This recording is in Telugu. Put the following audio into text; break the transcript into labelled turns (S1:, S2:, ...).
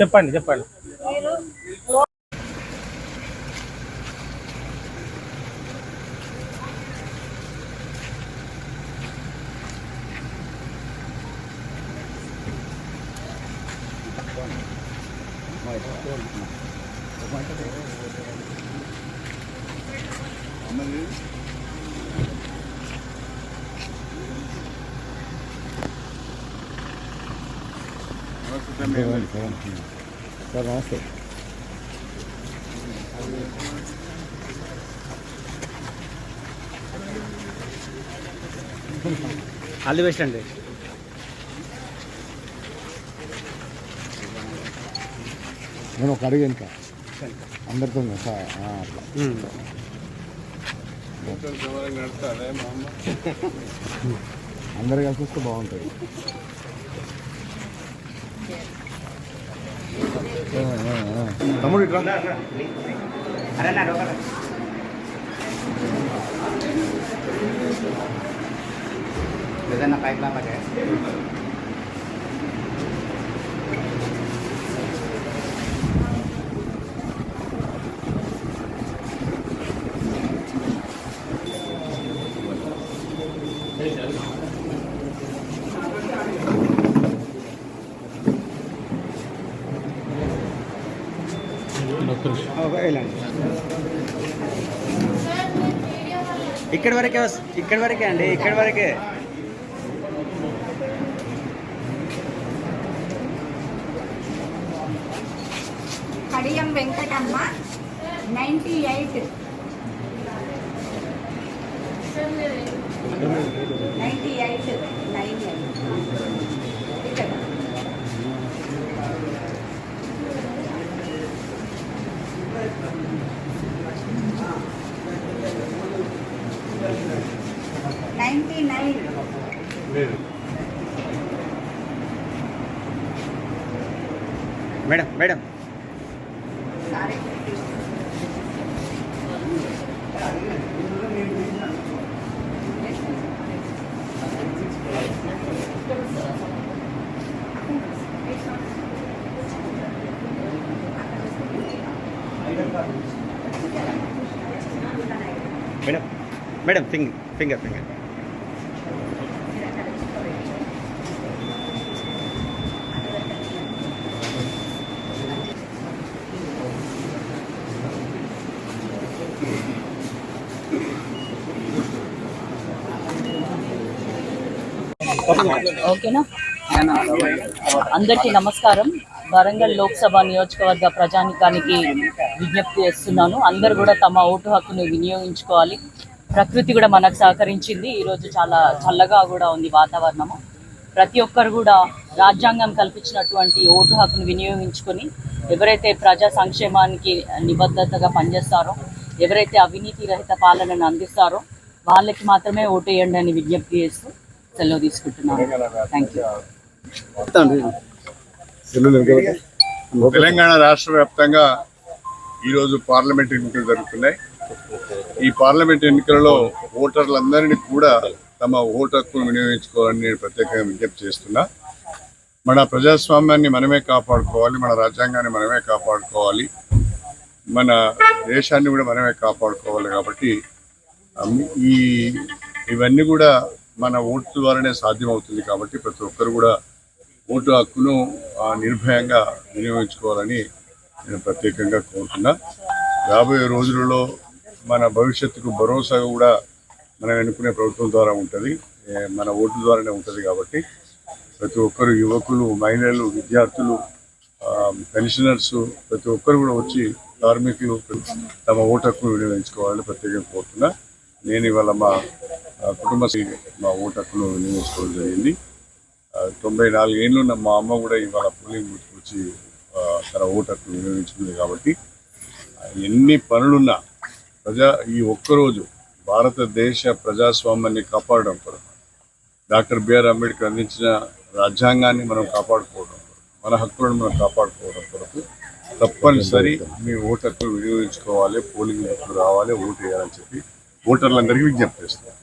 S1: చెప్పండి చెప్పండి.
S2: సార్ నమస్తే
S1: ఆల్ ది బెస్ట్ అండి
S2: నేను ఒక అడిగి ఇంకా అందరితో అందరు కలిసి వస్తే బాగుంటుంది. తమ్ముడు ఇట్లా
S1: ఏదైనా పైప్ లాగా ఇక్కడి వరకే వస్- ఇక్కడి వరకే అండి ఇక్కడి వరకే.
S3: Kadiyam Venkatamma ninety eight ninety eight nine ఇక్కడ ninety nine
S1: madam madam madam madam finger finger finger.
S4: ఓకేనా? అందరికీ నమస్కారం. వరంగల్ లోక్సభ నియోజకవర్గ ప్రజానికానికి విజ్ఞప్తి చేస్తున్నాను. అందరు కూడా తమ ఓటు హక్కును వినియోగించుకోవాలి. ప్రకృతి కూడా మనకు సహకరించింది. ఈరోజు చాలా చల్లగా కూడా ఉంది వాతావరణము. ప్రతి ఒక్కరు కూడా రాజ్యాంగం కల్పించినటువంటి ఓటు హక్కును వినియోగించుకొని ఎవరైతే ప్రజా సంక్షేమానికి నిబద్ధతగా పనిచేస్తారో ఎవరైతే అవినీతి రహిత పాలనను అందిస్తారో వాళ్ళకి మాత్రమే ఓటు వేయండి అని విజ్ఞప్తి చేస్తూ సెలవు తీసుకుంటున్నాను. థ్యాంక్ యూ
S5: తెలంగాణ రాష్ట్ర వ్యాప్తంగా ఈరోజు పార్లమెంట్ ఎన్నికలు జరుగుతున్నాయి. ఈ పార్లమెంట్ ఎన్నికలలో ఓటర్లందరినీ కూడా తమ ఓటు హక్కును వినియోగించుకోవాలని నేను ప్రత్యేకంగా విజ్ఞప్తి చేస్తున్నా. మన ప్రజాస్వామ్యాన్ని మనమే కాపాడుకోవాలి మన రాజ్యాంగాన్ని మనమే కాపాడుకోవాలి మన దేశాన్ని కూడా మనమే కాపాడుకోవాలి కాబట్టి ఈ ఇవన్నీ కూడా మన ఓటు ద్వారానే సాధ్యమవుతుంది కాబట్టి ప్రతి ఒక్కరు కూడా ఓటు హక్కును నిర్భయంగా వినియోగించుకోవాలని నేను ప్రత్యేకంగా కోరుతున్నా. రాబోయే రోజులలో మన భవిష్యత్తుకు భరోసా కూడా మనం ఎన్నుకునే ప్రభుత్వం ద్వారా ఉంటుంది. మన ఓటు ద్వారానే ఉంటుంది కాబట్టి ప్రతి ఒక్కరు యువకులు మహిళలు విద్యార్థులు పెన్షనర్స్ ప్రతి ఒక్కరు కూడా వచ్చి కార్మికులు తమ ఓటు హక్కును వినియోగించుకోవాలని ప్రత్యేకంగా కోరుతున్నా. నేను ఇవాళ మా కుటుంబ మా ఓటు హక్కును వినియోగించుకోవడం జరిగింది. తొంభై నాలుగేళ్ళు మా అమ్మ కూడా ఇవాళ పోలింగ్ బూత్కి వచ్చి తన ఓటు హక్కు వినియోగించుకుంది కాబట్టి ఎన్ని పనులున్నా ప్రజా ఈ ఒక్కరోజు భారతదేశ ప్రజాస్వామ్యాన్ని కాపాడడం కొరకు డాక్టర్ బిఆర్ అంబేద్కర్ అందించిన రాజ్యాంగాన్ని మనం కాపాడుకోవడం మన హక్కులను మనం కాపాడుకోవడం కొరకు తప్పనిసరి మీ ఓటు హక్కులు వినియోగించుకోవాలి పోలింగ్ హక్కులు రావాలి ఓటు వేయాలని చెప్పి ఓటర్లందరికీ విజ్ఞప్తి చేస్తాం